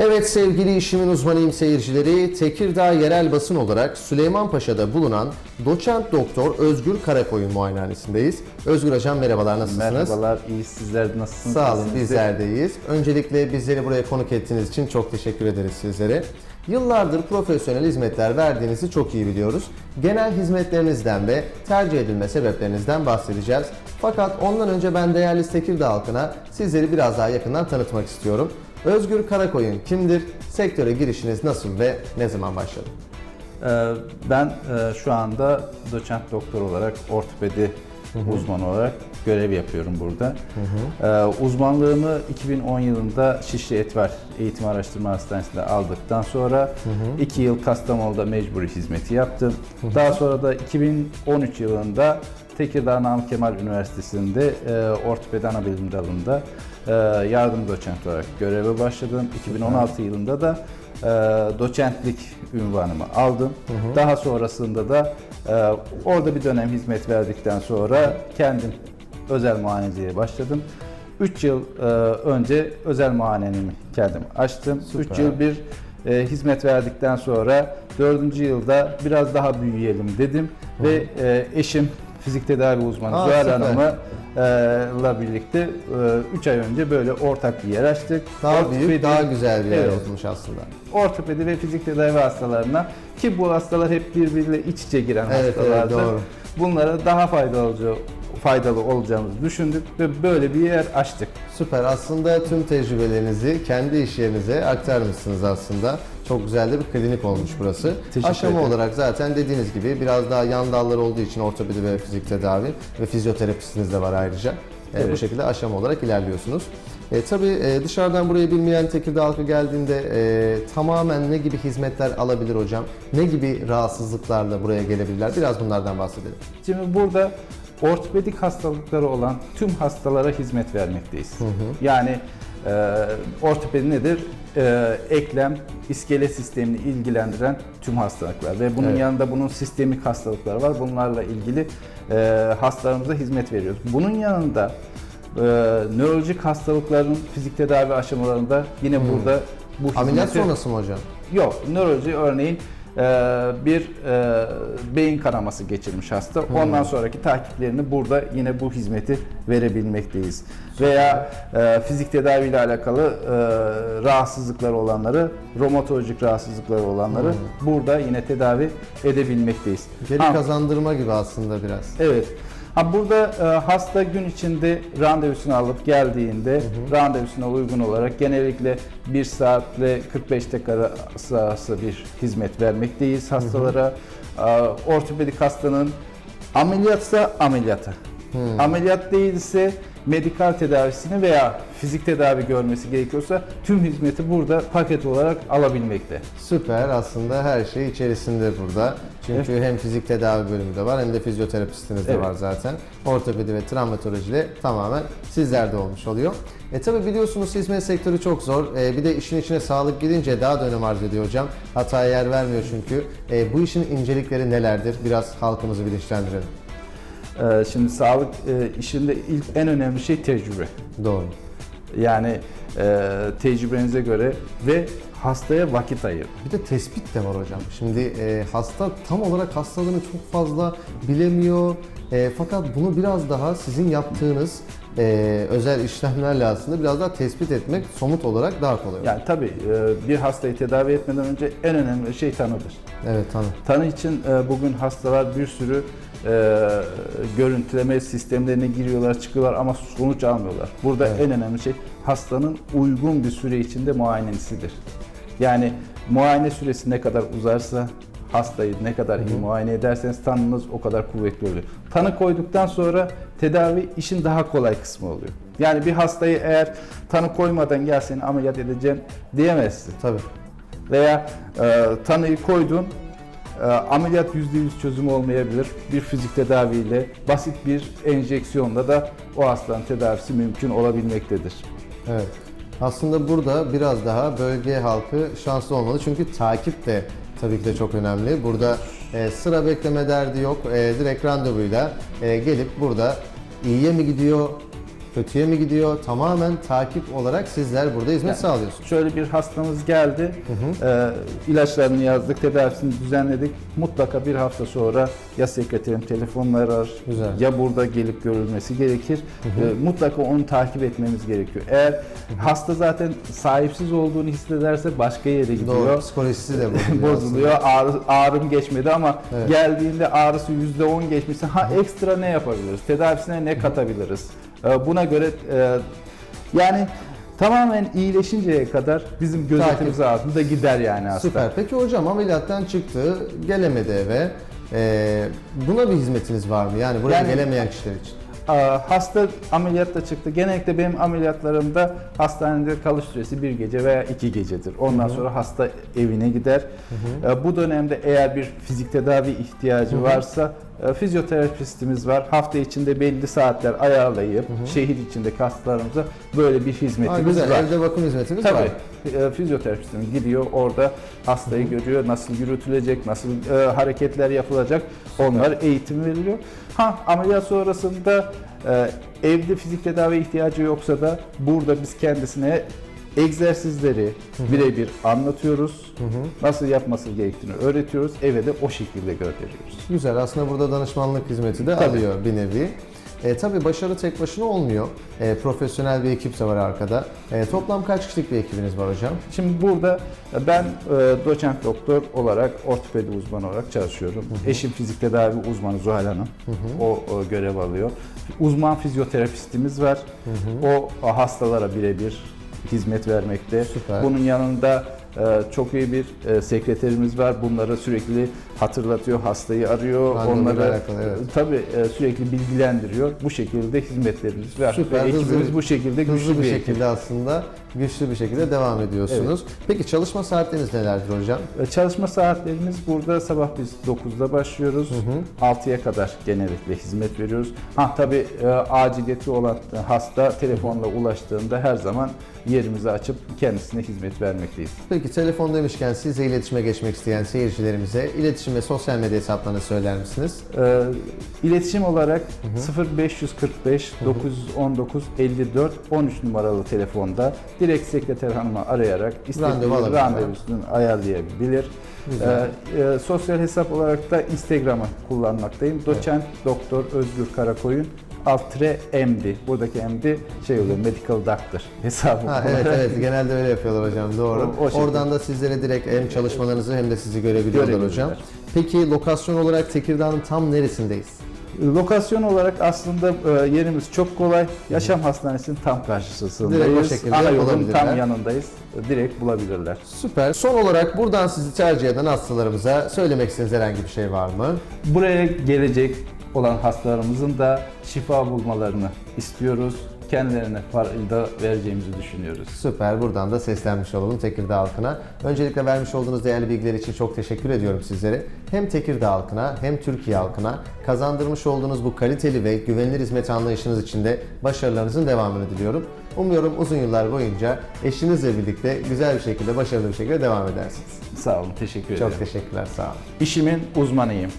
Evet sevgili işimin uzmanıyım seyircileri, Tekirdağ yerel basın olarak Süleymanpaşa'da bulunan doçent doktor Özgür Karakoyun muayenehanesindeyiz. Özgür Hocam merhabalar nasılsınız? Merhabalar, iyi sizler de nasılsınız? Sağ olun bizler deyiz. Öncelikle bizleri buraya konuk ettiğiniz için çok teşekkür ederiz sizlere. Yıllardır profesyonel hizmetler verdiğinizi çok iyi biliyoruz. Genel hizmetlerinizden ve tercih edilme sebeplerinizden bahsedeceğiz. Fakat ondan önce ben değerli Tekirdağ halkına sizleri biraz daha yakından tanıtmak istiyorum. Özgür Karakoyun kimdir? Sektöre girişiniz nasıl ve ne zaman başladı? Ee, Ben e, şu anda doçent doktor olarak ortopedi uzmanı olarak görev yapıyorum burada. Ee, Uzmanlığımı 2010 yılında Şişli Etvar Eğitim Araştırma Hastanesi'nde aldıktan sonra 2 yıl Kastamonu'da mecburi hizmeti yaptım. Daha sonra da 2013 yılında Tekirdağ Namık Kemal Üniversitesi'nde e, ortopedi anabilim dalında e, yardım doçent olarak göreve başladım. 2016 yılında da e, doçentlik ünvanımı aldım. Daha sonrasında da e, orada bir dönem hizmet verdikten sonra kendim özel muayeneciliğe başladım. 3 yıl e, önce özel muayenemi kendim açtım. 3 Süper. yıl bir e, hizmet verdikten sonra 4. yılda biraz daha büyüyelim dedim ve e, eşim fizik tedavi uzmanı Aa, Zuhal süper. Hanım'ı e, birlikte 3 ay önce böyle ortak bir yer açtık. Daha büyük, Ortopedi- daha güzel bir yer Evet. olmuş aslında. ortopedi ve fizik tedavi hastalarına ki bu hastalar hep birbiriyle iç içe giren Evet, evet, hastalardır. doğru. Bunlara daha faydalı faydalı olacağımızı düşündük ve böyle bir yer açtık. Süper. Aslında tüm tecrübelerinizi kendi iş yerinize aktarmışsınız aslında. Çok güzel de bir klinik olmuş burası. Teşekkür Aşama ederim. olarak zaten dediğiniz gibi biraz daha yan dalları olduğu için ortopedi ve fizik tedavi ve fizyoterapistiniz de var ayrıca. E, bu Evet. şekilde aşama olarak ilerliyorsunuz. E, tabii e, dışarıdan burayı bilmeyen Tekirdağ halkı geldiğinde e, tamamen ne gibi hizmetler alabilir hocam? Ne gibi rahatsızlıklarla buraya gelebilirler? Biraz bunlardan bahsedelim. Şimdi burada ortopedik hastalıkları olan tüm hastalara hizmet vermekteyiz. Yani e, ortopedi nedir? E, eklem, iskelet sistemini ilgilendiren tüm hastalıklar ve bunun Evet. yanında bunun sistemik hastalıklar var. Bunlarla ilgili e, hastalarımıza hizmet veriyoruz. Bunun yanında e, nörolojik hastalıkların fizik tedavi aşamalarında yine burada bu Ameliyat hizmeti- sonrası mı hocam? Yok, nöroloji örneğin bir e, beyin kanaması geçirmiş hasta. Ondan sonraki takiplerini burada yine bu hizmeti verebilmekteyiz. Veya e, fizik tedavi ile alakalı e, rahatsızlıkları olanları, romatolojik rahatsızlıkları olanları burada yine tedavi edebilmekteyiz. Geri kazandırma gibi aslında biraz. Evet. Ha burada e, hasta gün içinde randevusunu alıp geldiğinde randevusuna uygun olarak genellikle 1 saatle 45 dakika arası bir hizmet vermekteyiz hastalara. E, ortopedik hastanın ameliyatsa ameliyata. Ameliyat değilse medikal tedavisini veya fizik tedavi görmesi gerekiyorsa tüm hizmeti burada paket olarak alabilmekte. Süper aslında her şey içerisinde burada. Çünkü hem fizik tedavi bölümü de var hem de fizyoterapistiniz de Evet. var zaten. Ortopedi ve travmatoloji de tamamen sizlerde olmuş oluyor. E tabi biliyorsunuz hizmet sektörü çok zor. E, bir de işin içine sağlık girince daha da önem arz ediyor hocam. Hataya yer vermiyor çünkü. E, bu işin incelikleri nelerdir? Biraz halkımızı bilinçlendirelim. E, Şimdi sağlık e, işinde ilk en önemli şey tecrübe. Doğru. Yani e, tecrübenize göre ve hastaya vakit ayır. Bir de tespit de var hocam. Şimdi e, hasta tam olarak hastalığını çok fazla bilemiyor. E, fakat bunu biraz daha sizin yaptığınız e, özel işlemlerle aslında biraz daha tespit etmek somut olarak daha kolay. Yani tabii e, bir hastayı tedavi etmeden önce en önemli şey tanıdır. Evet tanı. Tanı için e, bugün hastalar bir sürü e, görüntüleme sistemlerine giriyorlar, çıkıyorlar ama sonuç almıyorlar. Burada Evet. en önemli şey hastanın uygun bir süre içinde muayenesidir. Yani muayene süresi ne kadar uzarsa hastayı ne kadar iyi muayene ederseniz tanınız o kadar kuvvetli oluyor. Tanı koyduktan sonra tedavi işin daha kolay kısmı oluyor. Yani bir hastayı eğer tanı koymadan gel seni ameliyat edeceğim diyemezsin Tabii. veya e, tanıyı koydun ameliyat %100 çözüm olmayabilir. Bir fizik tedaviyle basit bir enjeksiyonla da o hastanın tedavisi mümkün olabilmektedir. Evet. Aslında burada biraz daha bölge halkı şanslı olmalı. Çünkü takip de tabii ki de çok önemli. Burada e, sıra bekleme derdi yok. E, direkt randevuyla e, gelip burada iyiye mi gidiyor, kötüye mi gidiyor? Tamamen takip olarak sizler burada hizmet sağlıyorsunuz. Şöyle bir hastamız geldi, e, ilaçlarını yazdık, tedavisini düzenledik. Mutlaka bir hafta sonra ya sekreterim telefonla arar, Güzel. ya burada gelip görülmesi gerekir. E, mutlaka onu takip etmemiz gerekiyor. Eğer hasta zaten sahipsiz olduğunu hissederse başka yere gidiyor. Doğru. Psikolojisi de bozuluyor. bozuluyor. Ağrı, ağrım geçmedi ama Evet. geldiğinde ağrısı %10 geçmişse ha ekstra ne yapabiliriz? Tedavisine ne katabiliriz? Ee, Buna göre e, yani tamamen iyileşinceye kadar bizim gözetimimiz altında gider yani hasta. Süper. Peki hocam ameliyattan çıktı, gelemedi eve. Ee, buna bir hizmetiniz var mı? Yani buraya Yani- gelemeyen kişiler için. Hasta ameliyatta çıktı. Genellikle benim ameliyatlarımda hastanede kalış süresi bir gece veya iki gecedir. Ondan sonra hasta evine gider. Ee, Bu dönemde eğer bir fizik tedavi ihtiyacı varsa e, fizyoterapistimiz var. Hafta içinde belli saatler ayarlayıp şehir içindeki hastalarımıza böyle bir hizmetimiz güzel. var. Evde bakım hizmetiniz var. Tabii. E, Fizyoterapistimiz gidiyor orada hastayı görüyor, nasıl yürütülecek, nasıl e, hareketler yapılacak. Onlar eğitim veriliyor. Ha ameliyat sonrasında e, evde fizik tedavi ihtiyacı yoksa da burada biz kendisine egzersizleri birebir anlatıyoruz. Nasıl yapması gerektiğini öğretiyoruz. Eve de o şekilde gönderiyoruz. Güzel. Aslında burada danışmanlık hizmeti de Tabii. alıyor bir nevi. E, tabii başarı tek başına olmuyor. E, profesyonel bir ekip de var arkada. E, toplam kaç kişilik bir ekibiniz var hocam? Şimdi burada ben e, doçent doktor olarak ortopedi uzmanı olarak çalışıyorum. Eşim fizik tedavi uzmanı Zuhal Hanım. O, o görev alıyor. Uzman fizyoterapistimiz var. O hastalara birebir hizmet vermekte. Süper. Bunun yanında çok iyi bir e, sekreterimiz var. Bunları sürekli hatırlatıyor, hastayı arıyor. Randevuyla Onları alakalı, evet. e, tabii e, sürekli bilgilendiriyor. Bu şekilde hizmetlerimiz var. Süper, Ve hızlı ekibimiz bir- bu şekilde güçlü Hızlı bir bir ekip. şekilde aslında güçlü bir şekilde devam ediyorsunuz. Peki çalışma saatleriniz nelerdir hocam? E, Çalışma saatlerimiz burada sabah biz 9'da başlıyoruz. 6'ya kadar genellikle hizmet veriyoruz. Ha tabii e, aciliyeti olan hasta telefonla ulaştığında her zaman yerimizi açıp kendisine hizmet vermekteyiz. Peki telefon demişken sizle iletişime geçmek isteyen seyircilerimize iletişim ve sosyal medya hesaplarını söyler misiniz? E, iletişim olarak 0545 919 54 13 numaralı telefonda direkt sekreter hanımı arayarak istediği Randevu alabilir. randevusunu ayarlayabilir. Güzel. E, e, sosyal hesap olarak da Instagram'ı kullanmaktayım. Doçent Doktor Özgür Karakoyun Altre MD. Buradaki MD şey oluyor Medical Doctor hesabı. Ha, evet evet genelde öyle yapıyorlar hocam doğru. O- o şekilde. Oradan da sizlere direkt hem çalışmalarınızı hem de sizi görebiliyorlar hocam. Peki lokasyon olarak Tekirdağ'ın tam neresindeyiz? Lokasyon olarak aslında e, yerimiz çok kolay. Yaşam Hastanesi'nin tam karşısındayız. Direkt o şekilde Ana yolun tam yanındayız. Direkt bulabilirler. Süper. Son olarak buradan sizi tercih eden hastalarımıza söylemek istediğiniz herhangi bir şey var mı? Buraya gelecek olan hastalarımızın da şifa bulmalarını istiyoruz. Kendilerine fayda vereceğimizi düşünüyoruz. Süper. Buradan da seslenmiş olalım Tekirdağ halkına. Öncelikle vermiş olduğunuz değerli bilgiler için çok teşekkür ediyorum sizlere. Hem Tekirdağ halkına hem Türkiye halkına kazandırmış olduğunuz bu kaliteli ve güvenilir hizmet anlayışınız için de başarılarınızın devamını diliyorum. Umuyorum uzun yıllar boyunca eşinizle birlikte güzel bir şekilde, başarılı bir şekilde devam edersiniz. Sağ olun, teşekkür ederim. Çok teşekkürler, sağ olun. İşimin uzmanıyım.